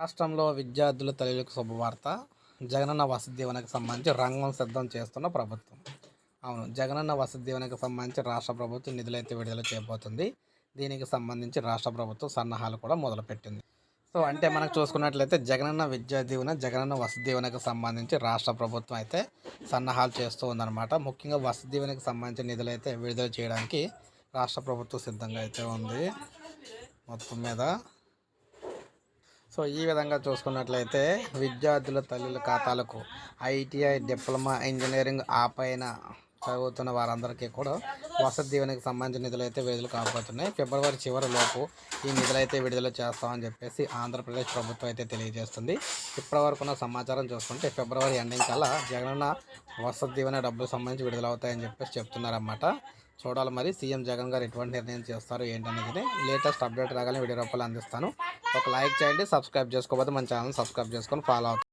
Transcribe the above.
రాష్ట్రంలో విద్యార్థుల తల్లులకు శుభవార్త. జగనన్న వసతి దీవెనకు సంబంధించి రంగం సిద్ధం చేస్తున్న ప్రభుత్వం. అవును జగనన్న వసతి దీవెనకు సంబంధించి రాష్ట్ర ప్రభుత్వం నిధులైతే విడుదల చేయబోతుంది. దీనికి సంబంధించి రాష్ట్ర ప్రభుత్వం సన్నాహాలు కూడా మొదలుపెట్టింది. సో అంటే మనకు చూసుకున్నట్లయితే జగనన్న విద్యా దీవెన జగనన్న వసతి దీవెనకు సంబంధించి రాష్ట్ర ప్రభుత్వం అయితే సన్నాహాలు చేస్తూ ఉందన్నమాట. ముఖ్యంగా వసతి దీవెనకు సంబంధించిన నిధులైతే విడుదల చేయడానికి రాష్ట్ర ప్రభుత్వం సిద్ధంగా అయితే ఉంది. మొత్తం మీద సో ఈ విధంగా చూసుకున్నట్లయితే విద్యార్థుల తల్లుల ఖాతాలకు ఐటీఐ డిప్లొమా ఇంజనీరింగ్ ఆ పైన చదువుతున్న వారందరికీ కూడా వసతి దీవెనకి సంబంధించిన నిధులు అయితే విడుదల కాబోతున్నాయి. ఫిబ్రవరి చివరిలోపు ఈ నిధులు అయితే విడుదల చేస్తామని చెప్పేసి ఆంధ్రప్రదేశ్ ప్రభుత్వం అయితే తెలియజేస్తుంది. ఇప్పటి వరకు ఉన్న సమాచారం చూసుకుంటే ఫిబ్రవరి ఎండింగ్ కల్లా జగనన్న వసతి దీవెన డబ్బులు సంబంధించి విడుదల అవుతాయని చెప్పేసి చెప్తున్నారన్నమాట. చూడాలి మరి. సీఎం జగన్ గారు ఎటువంటి నిర్ణయం చేస్తారు ఏంటనేది లేటెస్ట్ అప్డేట్ రాగానే వీడియో రూపాయలు అందిస్తాను. ఒక లైక్ చేయండి సబ్స్క్రైబ్ చేసుకోకపోతే మన ఛానల్ సబ్స్క్రైబ్ చేసుకొని ఫాలో అవుతుంది